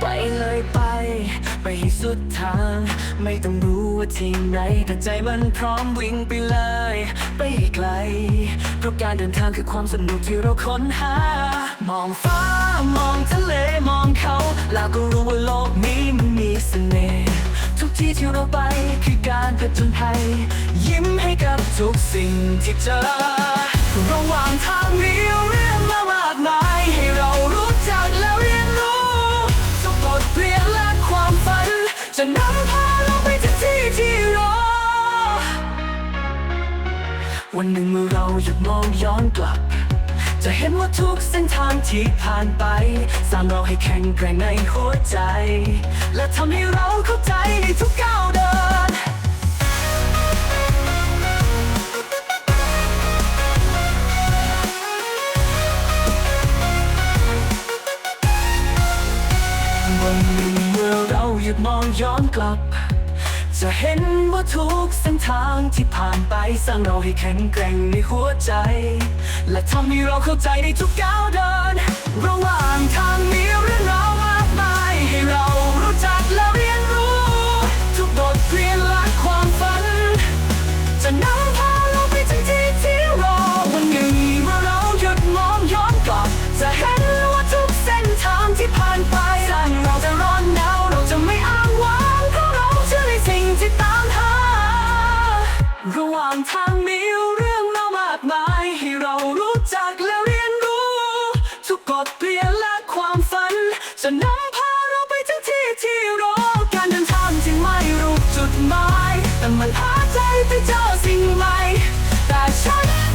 ไปเลยไป ไปให้สุดทาง ไม่ต้องรู้ว่าที่ไหนแต่ใจมันพร้อมวิ่งไปเลย ไปให้ไกล เพราะการเดินทางคือความสนุกที่เราค้นหา มองฟ้ามองทะเลมองเขา แล้วก็รู้ว่าโลกนี้มันมีเสน่ห์ทุกที่ที่เราไปคือการผจญภัยยิ้มให้กับทุกสิ่งที่เจอ จะนำพาเราไปถึงที่ที่รอ วันหนึ่งเมื่อเราหยุดมองย้อนกลับ จะเห็นว่าทุกเส้นทางที่ผ่านไป สร้างเราให้แข็งแกร่งในหัวใจ และทำให้เราเข้าใจในทุกก้าว ยุดมองย้อนกลับ จะเห็นว่าทุกเส้นทางที่ผ่านไปสร้างเราให้แข็งแกร่งในหัวใจ และทำให้เราเข้าใจในทุกก้าวเดิน ระหว่างทาง ว่างทางมีเรื่องรามากมาย ให้เรารู้จักและเรียนรู้ ทุกกฎเพลียนและความฝัน จะนำพาเราไปถึงที่ที่รอการเดินทางที่ไม่รู้จุดหมาย แต่มันหาใจไปเจอสิ่งใหม่ แต่ฉัน